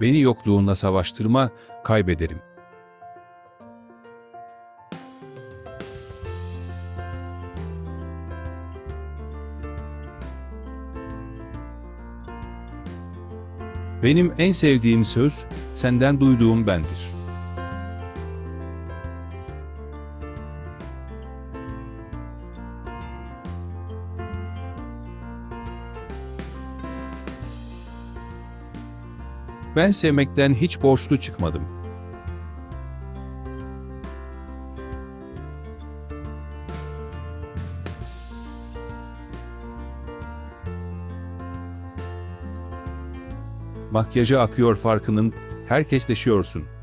Beni yokluğunla savaştırma, kaybederim. Benim en sevdiğim söz, senden duyduğum bendir. Ben sevmekten hiç borçlu çıkmadım. Makyajı akıyor farkının, herkesleşiyorsun.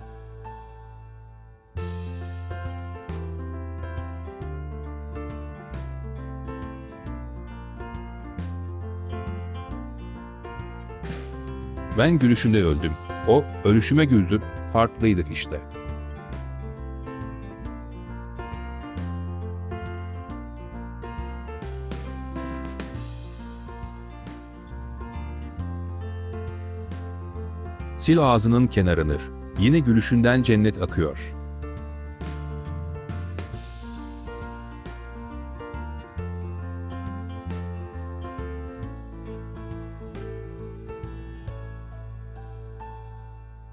Ben gülüşünde öldüm. O, ölüşüme güldü. Farklıydık işte. Sil ağzının kenarını. Yine gülüşünden cennet akıyor.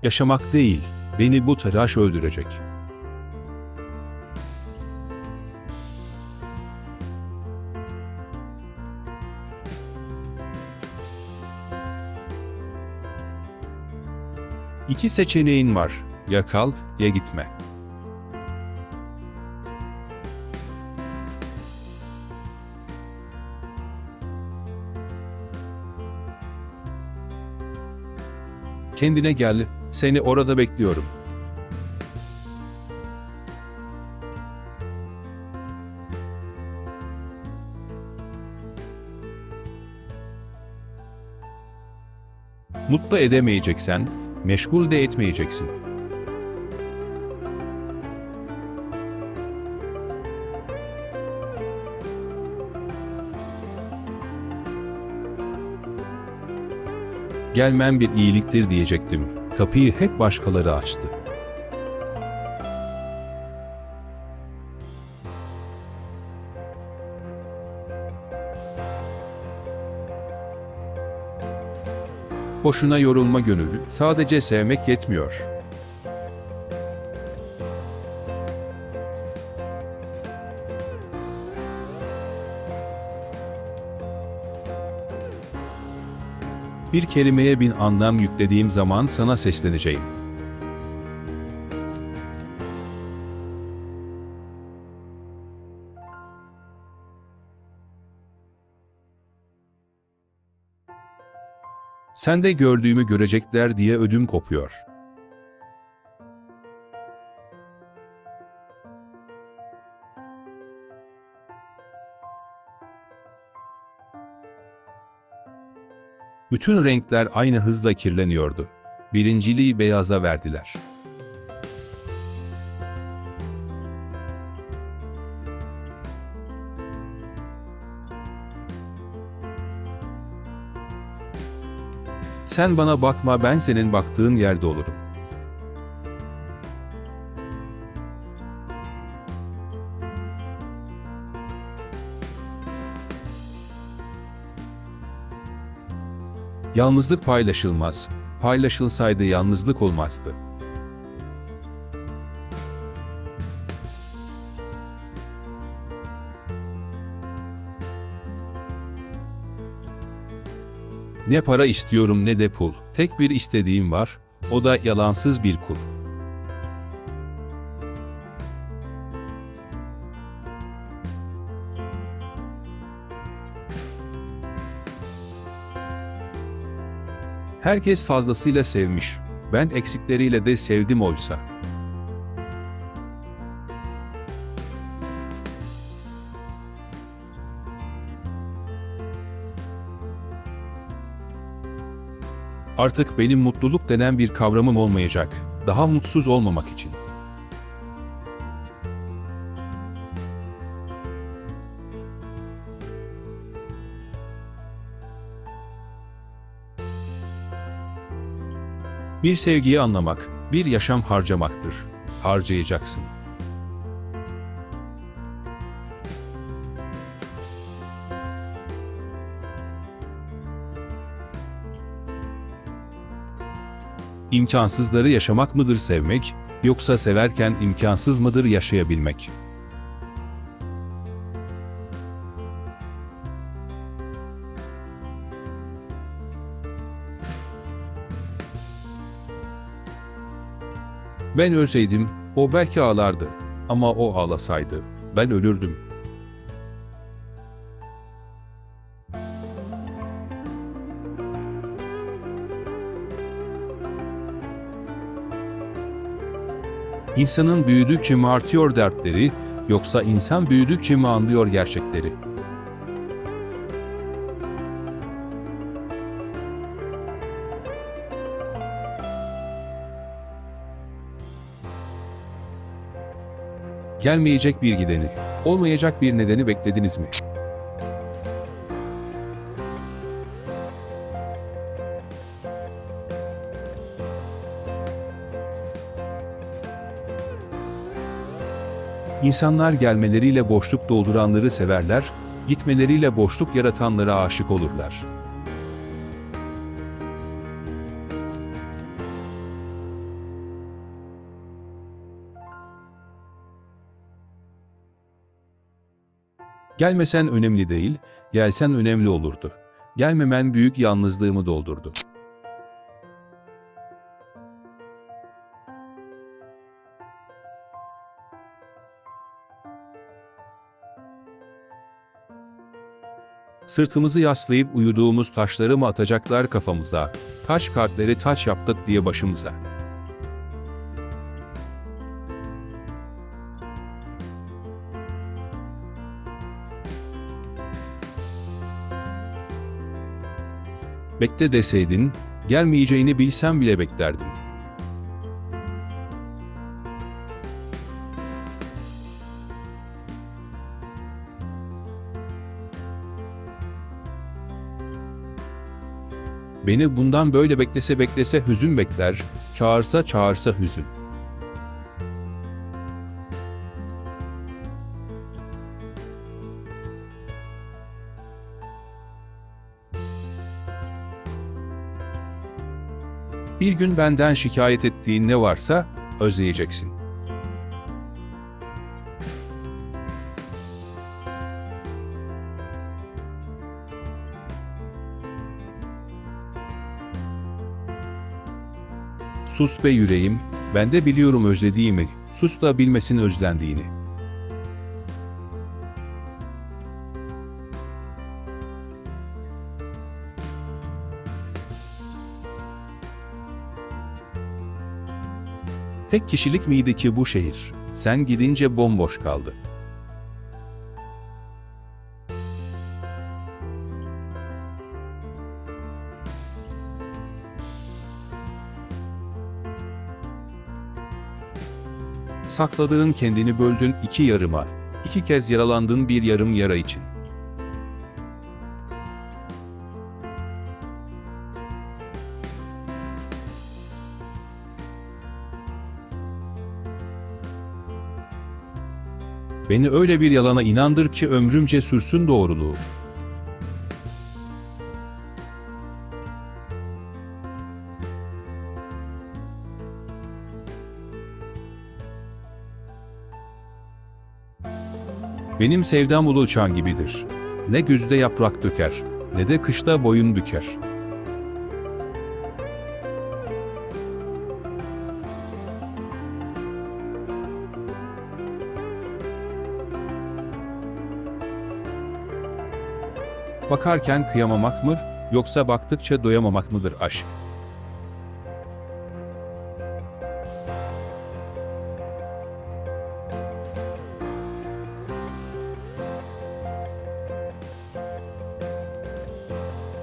Yaşamak değil, beni bu tıraş öldürecek. İki seçeneğin var. Ya kal ya gitme. Kendine gel, seni orada bekliyorum. Mutlu edemeyeceksen, meşgul de etmeyeceksin. Gelmem bir iyiliktir diyecektim. Kapıyı hep başkaları açtı. Boşuna yorulma gönüllü, sadece sevmek yetmiyor. Bir kelimeye bin anlam yüklediğim zaman sana sesleneceğim. Sen de gördüğümü görecekler diye ödüm kopuyor. Bütün renkler aynı hızla kirleniyordu. Birinciliği beyaza verdiler. Sen bana bakma ben senin baktığın yerde olurum. Yalnızlık paylaşılmaz. Paylaşılsaydı yalnızlık olmazdı. Ne para istiyorum ne de pul. Tek bir istediğim var, o da yalansız bir kul. Herkes fazlasıyla sevmiş. Ben eksikleriyle de sevdim oysa. Artık benim mutluluk denen bir kavramım olmayacak. Daha mutsuz olmamak için. Bir sevgiyi anlamak, bir yaşam harcamaktır. Harcayacaksın. İmkansızları yaşamak mıdır sevmek, yoksa severken imkansız mıdır yaşayabilmek? Ben ölseydim, o belki ağlardı. Ama o ağlasaydı, ben ölürdüm. İnsanın büyüdükçe mi artıyor dertleri, yoksa insan büyüdükçe mi anlıyor gerçekleri? Gelmeyecek bir gideni, olmayacak bir nedeni beklediniz mi? İnsanlar gelmeleriyle boşluk dolduranları severler, gitmeleriyle boşluk yaratanlara aşık olurlar. Gelmesen önemli değil, gelsen önemli olurdu. Gelmemen büyük yalnızlığımı doldurdu. Sırtımızı yaslayıp uyuduğumuz taşları mı atacaklar kafamıza? Taş kalpleri taş yaptık diye başımıza. Bekle deseydin, gelmeyeceğini bilsem bile beklerdim. Beni bundan böyle beklese beklese hüzün bekler, çağırsa çağırsa hüzün. Bir gün benden şikayet ettiğin ne varsa özleyeceksin. Sus be yüreğim, ben de biliyorum özlediğimi, sus da bilmesin özlendiğini. Tek kişilik miydi ki bu şehir? Sen gidince bomboş kaldı. Sakladığın kendini böldün iki yarıma. İki kez yaralandın bir yarım yara için. Beni öyle bir yalana inandır ki ömrümce sürsün doğruluğu. Benim sevdam ulu uçan gibidir. Ne güzde yaprak döker, ne de kışta boyun büker. Bakarken kıyamamak mı, yoksa baktıkça doyamamak mıdır aşk?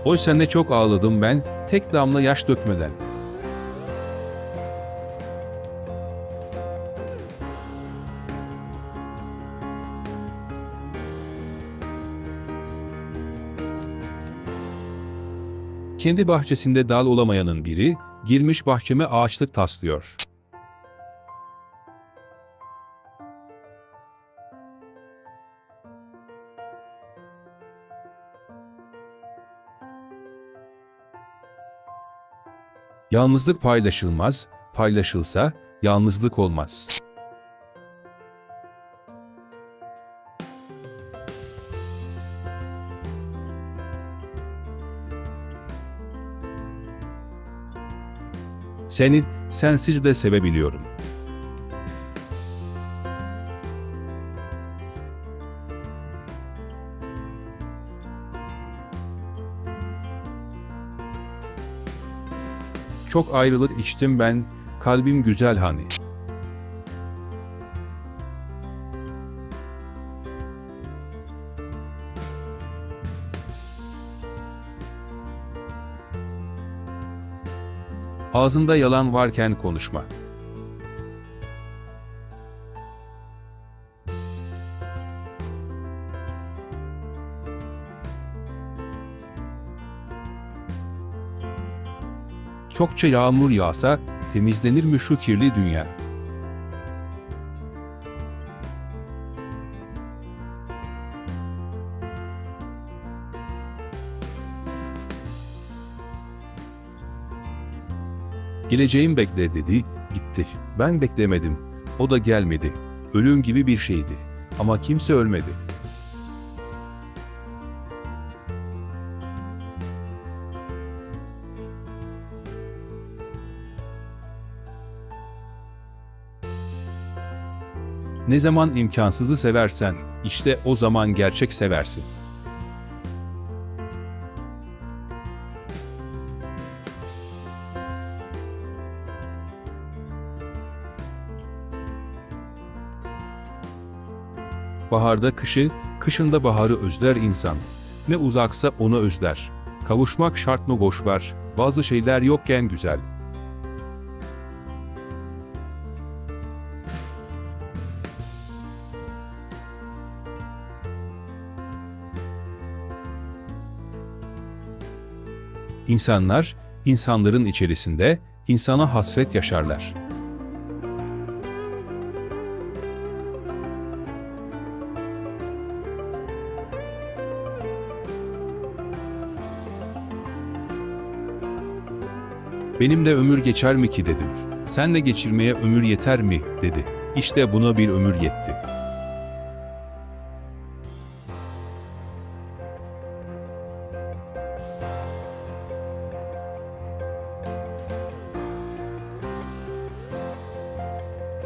Oysa ne çok ağladım ben, tek damla yaş dökmeden. Kendi bahçesinde dal olamayanın biri, Girmiş bahçeme ağaçlık taslıyor. Yalnızlık paylaşılmaz, paylaşılsa yalnızlık olmaz. Seni sensiz de sevebiliyorum. Çok ayrılık içtim ben, kalbim güzel hani. Ağzında yalan varken konuşma. Çokça yağmur yağsa temizlenir mi şu kirli dünya? Geleceğim bekle dedi, gitti. Ben beklemedim. O da gelmedi. Ölüm gibi bir şeydi. Ama kimse ölmedi. Ne zaman imkansızı seversen, işte o zaman gerçek seversin. Baharda kışı, kışında baharı özler insan. Ne uzaksa onu özler. Kavuşmak şart mı boş ver, bazı şeyler yokken güzel. İnsanlar, insanların içerisinde insana hasret yaşarlar. Benimle ömür geçer mi ki dedim. Senle geçirmeye ömür yeter mi dedi. İşte buna bir ömür yetti.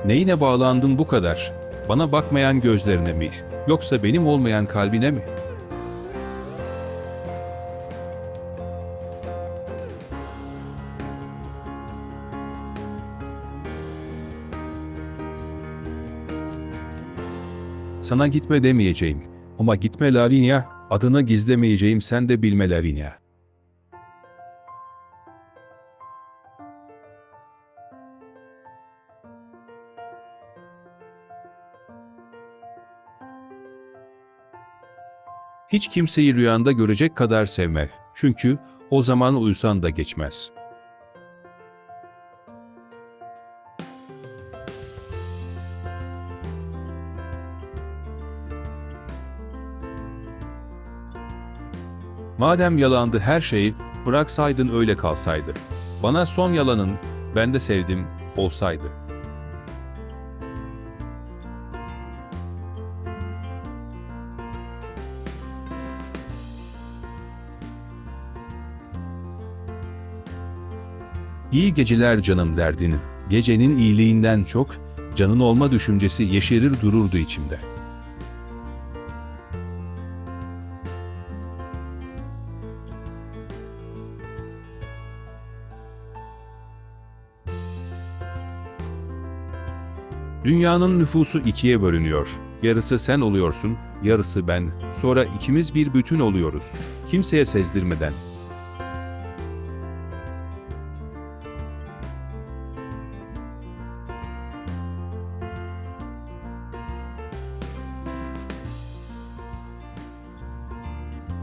Neyine bağlandın bu kadar? Bana bakmayan gözlerine mi? Yoksa benim olmayan kalbine mi? Sana gitme demeyeceğim. Ama gitme Lavinia, adını gizlemeyeceğim sen de bilme Lavinia. Hiç kimseyi rüyanda görecek kadar sevme. Çünkü o zaman uyusan da geçmez. Madem yalandı her şey, bıraksaydın öyle kalsaydı. Bana son yalanın, ben de sevdim, olsaydı. İyi geceler canım derdin, gecenin iyiliğinden çok, canın olma düşüncesi yeşerir dururdu içimde. Dünyanın nüfusu ikiye bölünüyor. Yarısı sen oluyorsun, yarısı ben. Sonra ikimiz bir bütün oluyoruz. Kimseye sezdirmeden.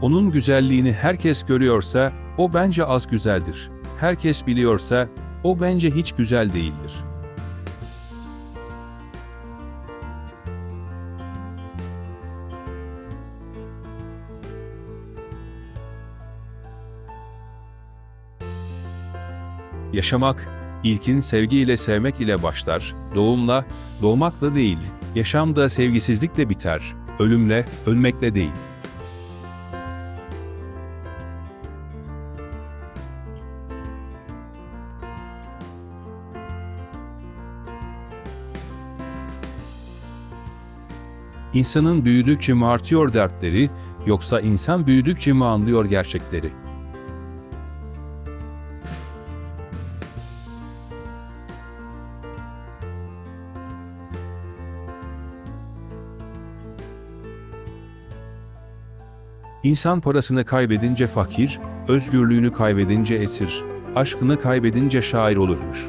Onun güzelliğini herkes görüyorsa, o bence az güzeldir. Herkes biliyorsa, O bence hiç güzel değildir. Yaşamak, ilkin sevgi ile sevmek ile başlar, doğumla, doğmakla değil, yaşam da sevgisizlikle biter, ölümle, ölmekle değil. İnsanın büyüdükçe mi artıyor dertleri, yoksa insan büyüdükçe mi anlıyor gerçekleri? İnsan parasını kaybedince fakir, özgürlüğünü kaybedince esir, aşkını kaybedince şair olurmuş.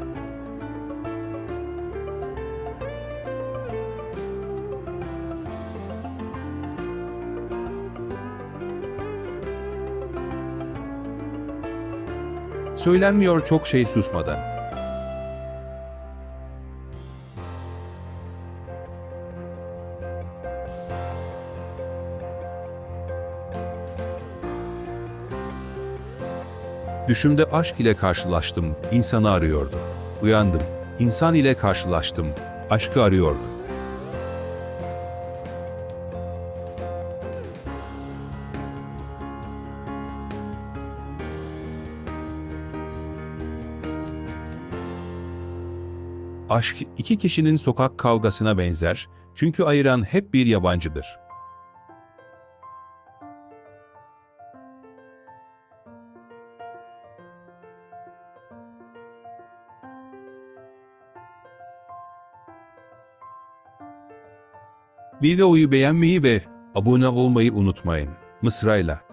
Söylenmiyor çok şey susmadan. Düşümde aşk ile karşılaştım, insanı arıyordu. Uyandım, insan ile karşılaştım, aşkı arıyordu. Aşk iki kişinin sokak kavgasına benzer, çünkü ayıran hep bir yabancıdır. Videoyu beğenmeyi ve abone olmayı unutmayın. Mısrayla.